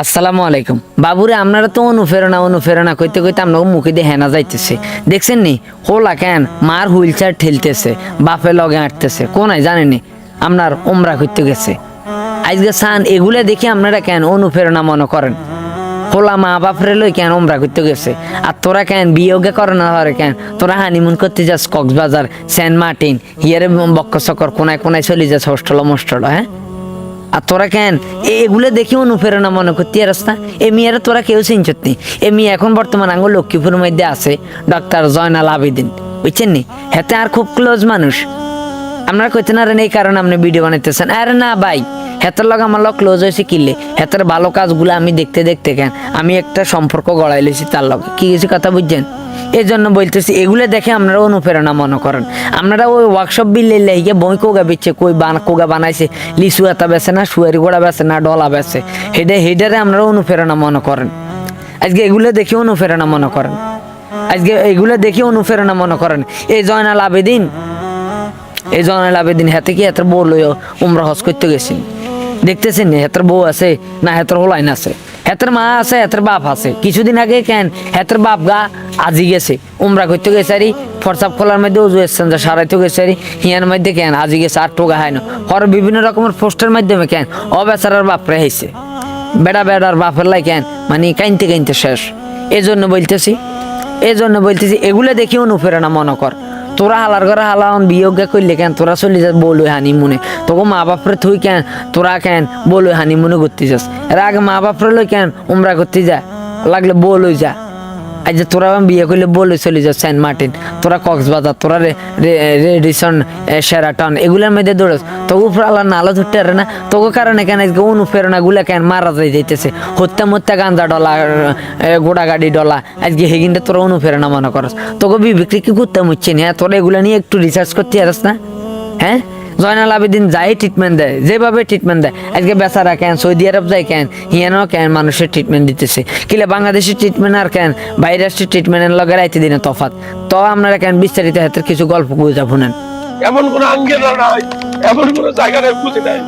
আসসালামু আলাইকুম। বাবুরে, আপনারা তো অনুপ্রেরণা অনুপ্রেরণা কইতে কইতে আপনাকে মুখে দিয়ে হেনা যাইতেছে। দেখছেন নি? হোলা কেন? মার হুইল চেয়ার ঠেলতেছে, বাপে লগে আঁটতেছে কোনায় জানেনি আপনার ওমরা করতে গেছে। আজকে সান, এগুলা দেখে আপনারা কেন অনুপ্রেরণা মনে করেন? হোলা মা বাপরে লই কেন ওমরা করতে গেছে? আর তোরা কেন বিয়োগে করে না হরে কেন? তোরা হানিমুন করতে যাস কক্সবাজার, সেন্ট মার্টিন, হিয়ারে বক্ক চক্কর কোনায় কোনায় চলে যাস, হোস্টেল মোস্টেল হ্যাঁ? আর তোরা কেন? এগুলো দেখে অনুপ্রেরণা মনে করতে রাস্তা। এ মেয়েরা তোরা কেউ চিনছত এ মেয়ে এখন বর্তমান আঙ্গুল লক্ষ্মীপুরের মধ্যে আছে ডক্টর জয়নাল আবেদিন। বুঝছেন নি? হেতে আর খুব ক্লোজ মানুষ। আপনারা কইতে না এই কারণে আপনি ভিডিও বানাইতেছেন। আরে না ভাই, হেতের লগ আমার লগ ক্লোজ হয়েছে কিনলে হেতের ভালো কাজগুলো আমি দেখতে দেখতে কেন? আমি একটা সম্পর্ক গড়াই লেছি তার লগে। কি কিছু কথা বুঝছেন? এই জন্য বলতেছি, এগুলো দেখে আপনারা অনুপ্রেরণা মনে করেন। আপনারা ওই ওয়ার্কশপ বিলে লেগে বই কোগা বেচছে কই বান কোগা বানাইছে, লিচু এতা বেছে না, সুয়ারি গোড়া বেছে না, ডলা বেছে হেডে হেডারে আপনারা অনুপ্রেরণা মনে করেন। আজকে এগুলো দেখে অনুপ্রেরণা মনে করেন। আজকে এগুলো দেখে অনুপ্রেরণা মনে করেন। এই জয়নাল আবেদিন এই জয়নাল আবেদিন, হাতে কি হাতের বউ লইও উমরা হজ করতে গেছি দেখতেছেন হাতের বউ আছে না হাতের হোলাইন আছে? হাতের মা আছে, হাতের বাপ আছে। কিছুদিন আগে কেন হাতের বাপ গা আজি গেছে। উমরা করতে গেছে আরি ফরসাপ খোলার মধ্যে উজু এসছেন যে সারাইতে গেছে আরি হিয়ার মধ্যে কেন আজি গেছে আর টোকা হয় না। হর বিভিন্ন রকমের পোস্টের মাধ্যমে কেন অবেচারার বাপ রেহাইছে বেড়া বেড়ার বাপের লাই কেন মানে কাইনতে কাইনতে শেষ। এজন্য বলতেছি এই জন্য বলতেছি, এগুলো দেখি অনুপ্রেরণা মনে কর। তোরা হালার ঘরে হালান বিয়োগে করলে কেন? তোরা চলে যাস বলুই হানি মনে তোকে মা বাপরে থুই কেন? তোরা কেন বলুই হানি মনে করতে যাস? এর আগে মা বাপরে লই কেন উমরা করতে যা লাগলে বলুই যা। আজ যে তোরা বিয়ে করলে বলে চলে যাস সেন্ট মার্টিন তোরা কক্সবাজার তোরা রেডিসন সেরাটন এগুলোর মধ্যে দৌড়াস। তবু আল্লাহ নালা ধরতে পারে না। তোকে কারণে কেন আজকে অনুপ্রেরণা গুলা কেন মারা যাই যাইতেছে? হত্যা মত্যা গাঞ্জা ডলা এ, গোড়া গাড়ি ডলা আজকে হেগিনটা তোরা অনুপ্রেরণা মনে করস। তোকে বিক্রি কি করতে মুচ্ছে না। তোরা এগুলো নিয়ে একটু রিসার্চ করতে পারস না? হ্যাঁ? জয়নাল আবেদিন যাই ট্রিটমেন্ট দেয় যেভাবে ট্রিটমেন্ট দেয়। আজকে বেচারা কেন সৌদি আরব যায় কেন হিয়ানো কেন মানুষের ট্রিটমেন্ট দিতেছে? কিলে বাংলাদেশের ট্রিটমেন্ট আর কেন বাইরের ট্রিটমেন্টের লগে রাইতে দিনে তফাত? তো আপনারা কেন বিস্তারিত হাতের কিছু গল্প বুঝা শুনেন। এমন কোন আঙ্গেল নাই এমন কোন জায়গা নাই বুঝি নাই।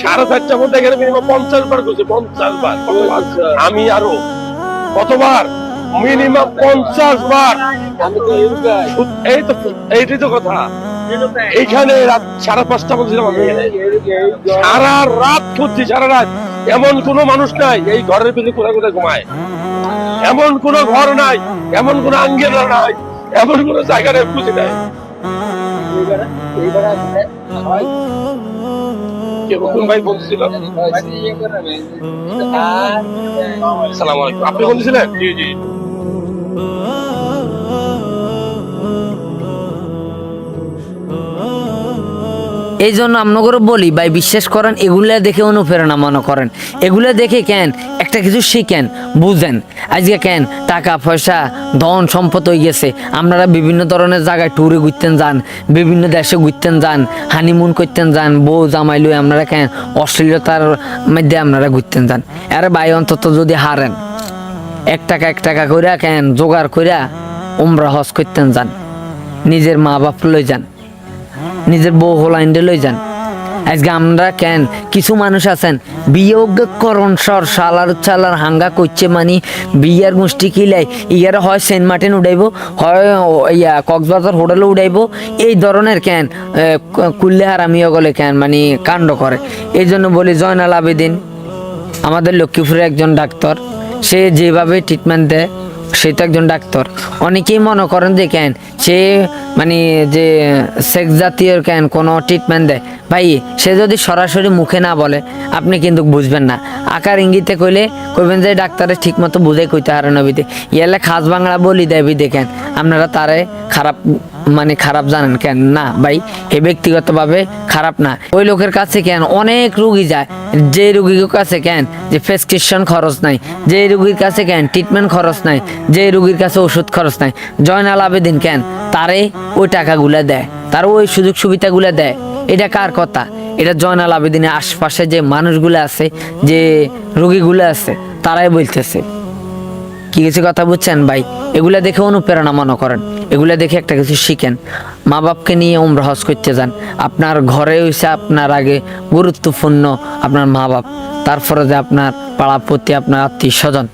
সাড়ে চারটার মধ্যে এখানে মিনিমাম পঞ্চাশ বার করছে পঞ্চাশ বার আমি আরও কতবার? মিনিমাম পঞ্চাশ বার। এই তো এইটাই তো কথা। এইখানে রাত সাড়ে পাঁচটা বলছিলাম আমি সারা রাত খুঁজছি সারা রাত। এমন কোন মানুষ নাই এই ঘরের পিছনে কোথায় কোথায় ঘুমায়। এমন কোন ঘর নাই এমন কোন আঙ্গেল নাই এমন কোন জায়গা নাই বুঝি নাই। কে কোন ভাই বলছিল আপনি বলছিলেন? জি জি। এই জন্য আপনাকে বলি, ভাই বিশ্বাস করেন, এগুলা দেখে অনুপ্রেরণা মনে করেন। এগুলা দেখে কেন? একটা কিছু শিখেন, বুঝেন। আজকে কেন? টাকা, পয়সা, ধন, সম্পদ হয়ে গেছে। আপনারা বিভিন্ন ধরনের জায়গায় ট্যুরে ঘুরতেন যান, বিভিন্ন দেশে ঘুরতেন যান হানিমুন করতেন যান, বউ জামাই লই আপনারা কেন? অশ্লীলতার মধ্যে আপনারা ঘুরতেন যান। আরে ভাই, অন্তত যদি হারেন, এক টাকা এক টাকা কইরা কেন? জোগাড় কইরা উমরা হজ করতেন যান। নিজের মা বাপ লই যান। নিজের বউ হোলাইন্ডে লই যান। আজকে আমরা কেন? কিছু মানুষ আছেন, বিয়োগ করণ সর সালার চালার হাঙ্গা করছে মানে বিয়ার গোষ্ঠী কিলাই ইয়ার হয় সেন্ট মার্টিন উড়াইব, হয় ইয়া, কক্সবাজার হোটেলে উড়াইব, এই ধরনের কেন? কুল্লে হারামিও গলে কেন? মানে কাণ্ড করে। এই জন্য বলি, জয়নাল আবেদিন, আমাদের লক্ষ্মীপুরের একজন ডাক্তার, সে যেভাবে ট্রিটমেন্ট দেয় সে তো একজন ডাক্তার। অনেকেই মনে করেন যে কেন, সে মানে যে সেক্স জাতীয় কেন কোনো ট্রিটমেন্ট দেয়। ভাই, সে যদি সরাসরি মুখে না বলে, আপনি কিন্তু বুঝবেন না। আকার ইঙ্গিতে কইলে কইবেন যে ডাক্তারে ঠিক মতো বুঝে কইতে হারে নবীতে ইয়ালে খাস বাংলা বলি দেবি দেখেন আপনারা তারে খারাপ মানে খারাপ জানেন কেন? না, ভাই, এ ব্যক্তিগতভাবে খারাপ না। ওই লোকের কাছে কেন? অনেক রুগী যায়। যে রুগীর কাছে কেন? যে প্রেসক্রিপশন খরচ নাই। যে রুগীর কাছে কেন? ট্রিটমেন্ট খরচ নাই। যে রুগীর কাছে ওষুধ খরচ নাই। জয়নাল আবেদিন কেন? তারে ওই টাকাগুলা দেয়। তার ওই সুযোগ সুবিধাগুলা দেয়। এটা কার কথা? এটা জয়নাল আবেদিনের আশপাশে যে মানুষগুলো আছে, যে রুগীগুলো আছে, তারাই বলতেছে। কি কিছু কথা বুঝছেন ভাই? এগুলা দেখে অনুপ্রেরণা মনে করেন। এগুলো দেখে একটা কিছু শিখেন। মা বাপকে নিয়ে উমরা হজ করতে যান। আপনার ঘরে হইছে আপনার আগে গুরুত্বপূর্ণ আপনার মা বাপ তারপরে যে আপনার পাড়াপতি আপনার আত্মীয় স্বজন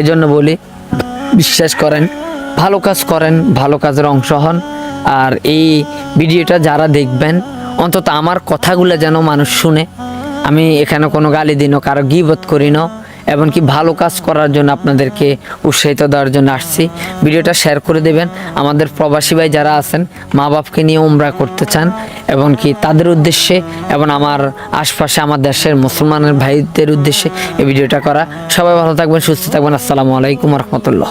এই জন্য বলি, বিশ্বাস করেন, ভালো কাজ করেন, ভালো কাজের অংশ হন। আর এই ভিডিওটা যারা দেখবেন, অন্তত আমার কথাগুলো যেন মানুষ শুনে। আমি এখানে কোনো গালি দিনও, কারও গিবত করি না এমনকি ভালো কাজ করার জন্য আপনাদেরকে উৎসাহিত দেওয়ার জন্য আসছি। ভিডিওটা শেয়ার করে দেবেন। আমাদের প্রবাসী ভাই যারা আছেন, মা বাপকে নিয়ে উমরা করতে চান এবং কি তাদের উদ্দেশ্যে এবং আমার আশপাশে আমার দেশের মুসলমানের ভাইদের উদ্দেশ্যে এই ভিডিওটা করা। সবাই ভালো থাকবেন, সুস্থ থাকবেন। আসসালামু আলাইকুম রহমতুল্লাহ।